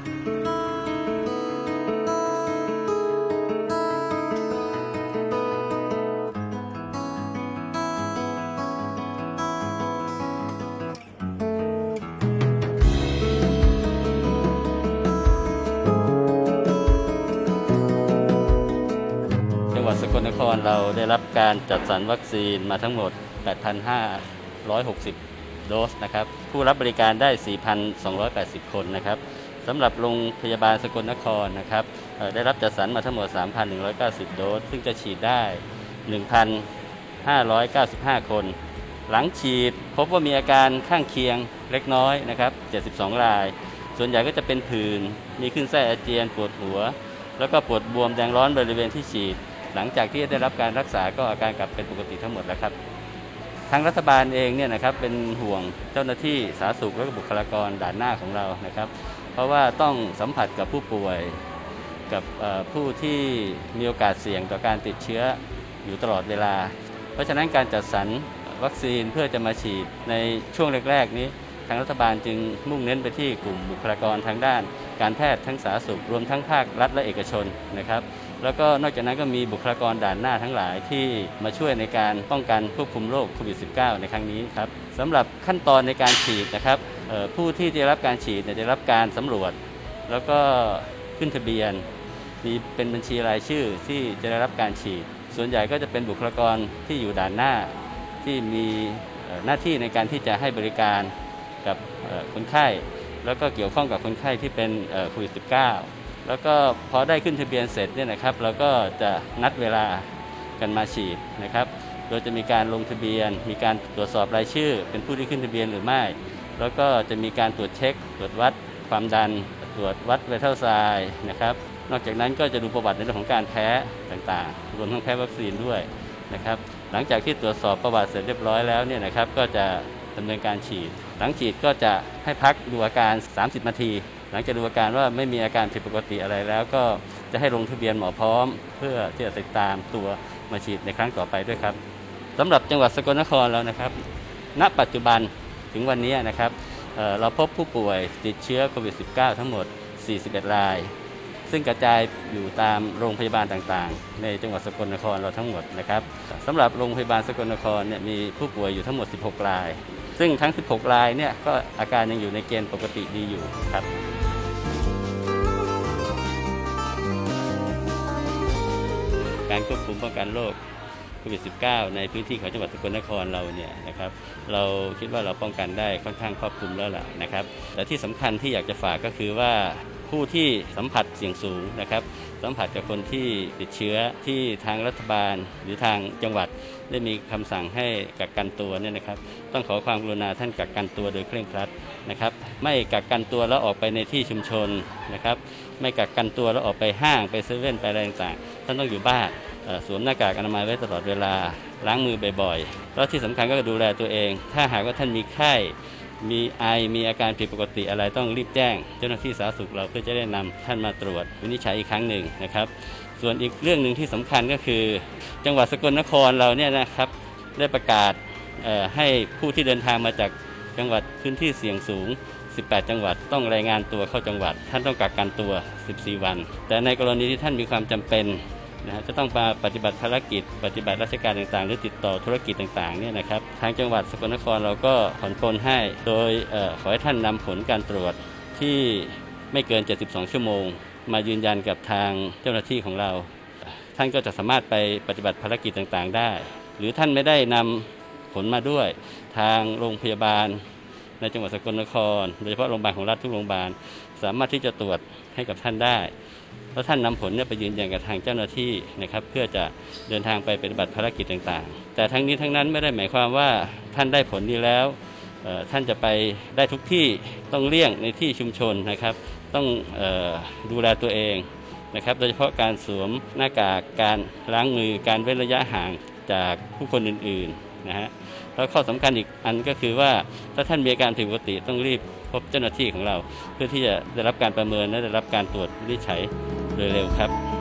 จังหวัดสกลนครเราได้รับการจัดสรรวัคซีนมาทั้งหมด 8,560 โดสนะครับ ผู้รับบริการได้ 4,280 คนนะครับ สำหรับโรงพยาบาลสกลนครนะครับได้รับจัดสรรมาทั้งหมด 3,190 โดส ซึ่งจะฉีดได้ 1,595 คน หลังฉีดพบว่ามีอาการข้างเคียงเล็กน้อยนะครับ 72 ราย ส่วนใหญ่ก็จะเป็นผื่น มีขึ้นไส้อาเจียน ปวดหัว แล้วก็ปวดบวมแดงร้อนบริเวณที่ฉีด หลังจากที่ได้รับการรักษาก็อาการกลับเป็นปกติทั้งหมดแล้วครับ ทางรัฐบาลเองเนี่ยนะครับเป็นห่วงเจ้าหน้าที่สาธารณสุขและบุคลากรด่านหน้าของเรานะครับ เพราะว่าต้องสัมผัสกับผู้ป่วยกับผู้ที่มีโอกาสเสี่ยงต่อการติดเชื้ออยู่ตลอดเวลา เพราะฉะนั้นการจัดสรรวัคซีนเพื่อจะมาฉีดในช่วงแรก ๆ นี้ ทางรัฐบาลจึงมุ่งเน้นไปที่กลุ่มบุคลากรทางด้าน การแพทย์ทั้งสาธารณสุขรวมทั้งภาครัฐและเอกชนนะครับ แล้วก็นอกจากนั้นก็มีบุคลากรด่านหน้าทั้งหลายที่มาช่วยในการป้องกันควบคุมโรคโควิด -19 ในครั้งนี้ครับสำหรับขั้นตอนในการฉีดนะครับผู้ที่ได้รับการฉีดเนี่ยได้รับการสำรวจ แล้วก็ขึ้นทะเบียน มีเป็นบัญชีรายชื่อที่จะได้รับการฉีด ส่วนใหญ่ก็จะเป็นบุคลากรที่อยู่ด่านหน้าที่มีหน้าที่ในการที่จะให้บริการกับคนไข้ แล้วก็เกี่ยวข้องกับคนไข้ที่เป็นโควิด -19 แล้วก็พอได้ขึ้นทะเบียนเสร็จเนี่ยนะครับ เราก็จะนัดเวลากันมาฉีดนะครับ โดยจะมีการลงทะเบียน มีการตรวจสอบรายชื่อ เป็นผู้ที่ขึ้นทะเบียนหรือไม่ แล้วก็จะมีการตรวจเช็ค ตรวจวัดความดัน ตรวจวัดเวทัลไซน์นะครับ นอกจากนั้นก็จะดูประวัติในเรื่องของการแพ้ต่างๆ รวมทั้งแพ้วัคซีนด้วยนะครับ หลังจากที่ตรวจสอบประวัติเสร็จเรียบร้อยแล้วเนี่ยนะครับ ก็จะดำเนินการฉีด หลังฉีดก็จะให้พักดูอาการ 30 นาที หลังจากดูอาการว่าไม่มีอาการผิดปกติอะไรแล้วก็จะให้ลงทะเบียนหมอพร้อม เพื่อที่จะติดตามตัวมาฉีดในครั้งต่อไปด้วยครับสำหรับจังหวัดสกลนครแล้วนะครับ ณปัจจุบันถึงวันนี้นะครับเเราพบผู้ป่วยติดเชื้อโควิด -19 ทั้งหมด 41 ราย ซึ่งกระจายอยู่ตามโรงพยาบาลต่างๆ ในจังหวัดสกลนครเราทั้งหมดนะครับสำหรับโรงพยาบาลสกลนครเนี่ยมีผู้ป่วยอยู่ทั้งหมด 16 ราย ซึ่งทั้ง 16 รายเนี่ยก็อาการยังอยู่ในเกณฑ์ปกติดีอยู่ครับ การควบคุมป้องกันโรคโควิด -19 ในพื้นที่ของจังหวัดสกลนครเราเนี่ยนะครับเราคิดว่าเราป้องกันได้ค่อนข้างครอบคลุมแล้วล่ะนะครับแต่ที่สำคัญที่อยากจะฝากก็คือว่าผู้ที่สัมผัสเสี่ยงสูงนะครับสัมผัสกับคนที่ติดเชื้อที่ทางรัฐบาลหรือทางจังหวัดได้มีคำสั่งให้กักกันตัวเนี่ยนะครับ ต้องขอความกรุณาท่านกักกันตัวโดยเคร่งครัดนะครับ ไม่กักกันตัวแล้วออกไปในที่ชุมชนนะครับ ไม่กักกันตัวแล้วออกไปห้างไปเซเว่นไปอะไรต่างๆ ท่านต้องอยู่บ้านสวมหน้ากากอนามัยไว้ตลอดเวลาล้างมือบ่อยๆแล้วที่สำคัญก็ดูแลตัวเอง ถ้าหากว่าท่านมีไข้มีไอมีอาการผิดปกติอะไรต้องรีบแจ้ง เจ้าหน้าที่สาธารณสุขเราเพื่อจะได้นำท่านมาตรวจวินิจฉัยอีกครั้งหนึ่งนะครับ ส่วนอีกเรื่องหนึ่งที่สำคัญก็คือ จังหวัดสกลนครเราเนี่ยนะครับได้ประกาศให้ผู้ที่เดินทางมาจากจังหวัดพื้นที่เสี่ยงสูง 18 จังหวัดต้องรายงานตัวเข้าจังหวัด ท่านต้องกักกันตัว 14 วัน แต่ในกรณีที่ท่านมีความจำเป็น นะฮะจะต้องมาปฏิบัติภารกิจ ปฏิบัติราชการต่างๆ หรือติดต่อธุรกิจต่างๆเนี่ยนะครับทางจังหวัดสกลนครเราก็ผ่อนปลนให้ โดยออขอให้ท่านนำผลการตรวจที่ไม่เกิน 72 ชั่วโมง มายืนยันกับทางเจ้าหน้าที่ของเรา ท่านก็จะสามารถไปปฏิบัติภารกิจต่างๆ ได้ หรือท่านไม่ได้นำผลมาด้วยทางโรงพยาบาล ในจังหวัดสกลนคร โดยเฉพาะโรงพยาบาลของรัฐทุกโรงพยาบาล สามารถที่จะตรวจให้กับท่านได้ แล้วท่านนำผลเนี่ยไปยืนยันกับทางเจ้าหน้าที่นะครับเพื่อจะเดินทางไปปฏิบัติภารกิจต่างๆ แต่ทั้งนี้ทั้งนั้นไม่ได้หมายความว่าท่านได้ผลนี้แล้วท่านจะไปได้ทุกที่ต้องเลี่ยงในที่ชุมชนนะครับ ต้องออดูแลตัวเองนะครับ โดยเฉพาะการสวมหน้ากากการล้างมือการเว้นระยะห่างจากผู้คนอื่นๆ นะฮะแล้วข้อสำคัญอีกอันก็คือว่าถ้าท่านมีอาการผิดปกติต้องรีบพบเจ้าหน้าที่ของเรา เพื่อที่จะได้รับการประเมินและได้รับการตรวจวินิจฉัยโดยเร็วครับ